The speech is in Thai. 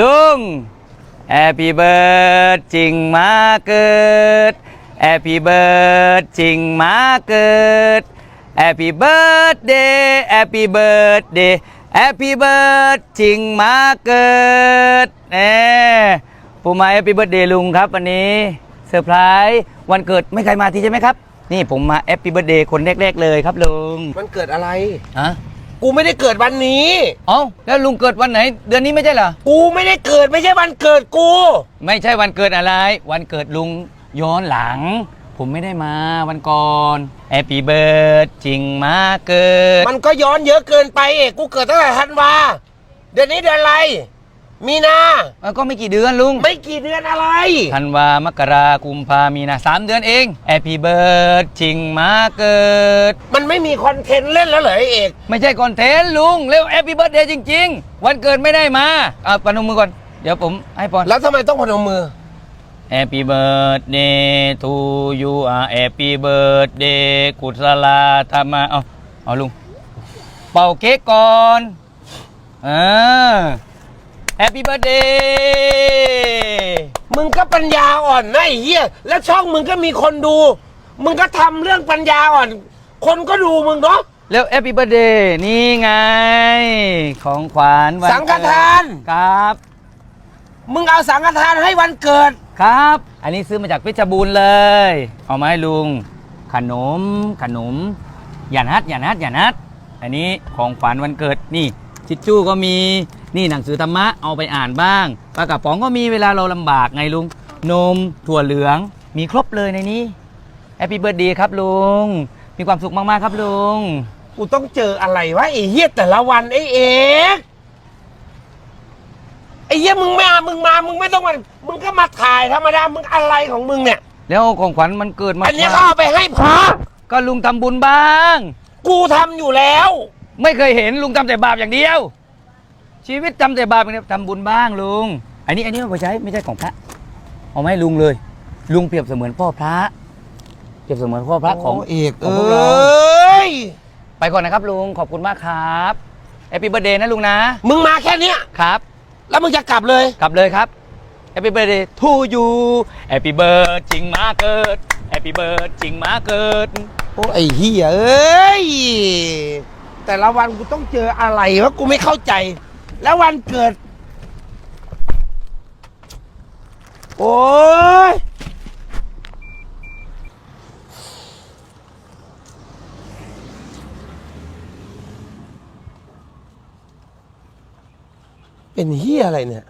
ลุง Happy Bird จริงมาเกิด Happy Bird จริงมาเกิด Happy Birthday Happy Birthday Happy Bird จริงมาเกิดเน่ผมมา Happy Birthday ลุงครับวันนี้เซอร์ไพรส์วันเกิดไม่ใครมาทีใช่ไหมครับ นี่ผมมา Happy Birthday คนแรกๆเลยครับลุง มันเกิดอะไร ฮะ กูไม่ได้เกิดวันนี้ เอ้าแล้วลุงเกิดวันไหน เดือนนี้ไม่ใช่เหรอ กูไม่ได้เกิดไม่ใช่วันเกิดกู ไม่ใช่วันเกิดอะไร วันเกิดลุงย้อนหลัง ผมไม่ได้มาวันก่อนแ p ปี้เบิร์ดจริงมาเกิด มันก็ย้อนเยอะเกินไปเอกกูเกิดตั้งแต่ธันวาเดือนนี้เดือนอะไร มีนา มันก็ไม่กี่เดือนลุงไม่กี่เดือนอะไร ธันวามกรากุมภามีนาสามเดือนเองแ p ปี้เบิร์ดจริงมาเกิด มันไม่มีคอนเทนต์เล่นแล้วเหรอไอ้เอก ไม่ใช่คอนเทนต์ลุงเร็วแ p ปี้เบิร์ดเดย์จริง ๆ วันเกิดไม่ได้มาเอาปนมมือก่อน เดี๋ยวผมให้พร แล้วทำไมต้องพนมมือ Happy birthday to you อะ Happy birthday กุศลาธรรมะเอาเอาลุง เป่าเค้กก่อนอ่า Happy birthday มึงก็ปัญญาอ่อนนะไอ้เหี้ยแล้วช่องมึงก็มีคนดู มึงก็ทำเรื่องปัญญาอ่อน คนก็ดูมึงเนาะแล้ว Happy birthday นี่ไง ของขวัญวันสังฆทาน ครับ มึงเอาสังฆทานให้วันเกิด ครับ อันนี้ซื้อมาจากเพชรบูรณ์เลย เอามาให้ลุง ขนม ขนม อย่านัด อย่านัด อย่านัด อันนี้ของขวัญวันเกิด นี่ ชิชชู่ก็มี นี่หนังสือธรรมะเอาไปอ่านบ้างปลากระป๋องก็มีเวลาเราลำบากไงลุง นมถั่วเหลืองมีครบเลยในนี้แฮปปี้เบิร์ดดีครับลุง มีความสุขมาก ๆ ครับลุง กูต้องเจออะไรวะไอ้เหี้ยแต่ละวันไอ้เอกไอ้เหี้ยมึงมา มึงมา มึงไม่ต้องมา มึงก็มาถ่ายธรรมดา มึงอะไรของมึงเนี่ย แล้วของขวัญมันเกิดมา อันเนี้ยเขาเอาไปให้พระก็ลุงทำบุญบ้าง กูทำอยู่แล้ว ไม่เคยเห็นลุงทำแต่บาปอย่างเดียว ชีวิตทำแต่บาปอย่างเดียวทำบุญบ้างลุง อันนี้อันนี้เอาไปใช้ไม่ใช่ของพระ เอาไหมาให้ลุงเลย ลุงเปรียบเสมือนพ่อพระ เปรียบเสมือนพ่อพระของ โเอกของเอพวกเรา้ยไปไปก่อนนะครับลุงขอบคุณมากครับแฮปปี้เบ t ร์ a เดย์นะลุงนะ มึงมาแค่เนี้ย ครับ แล้วมึงจะกลับเลย กลับเลยครับแฮปปี้เบ t ร์ a เดย์ทูยูแฮปปี้เบิร์ดจริงมาเกิดแฮปปี้เบิร์ดจริงมาเกิด โอ้ไอ้เหี้ยเอ้ย แต่ละวันกูต้องเจออะไรวะกูไม่เข้าใจ แล้ววันเกิด โอ้ยเป็นเฮียอะไรเนี่ย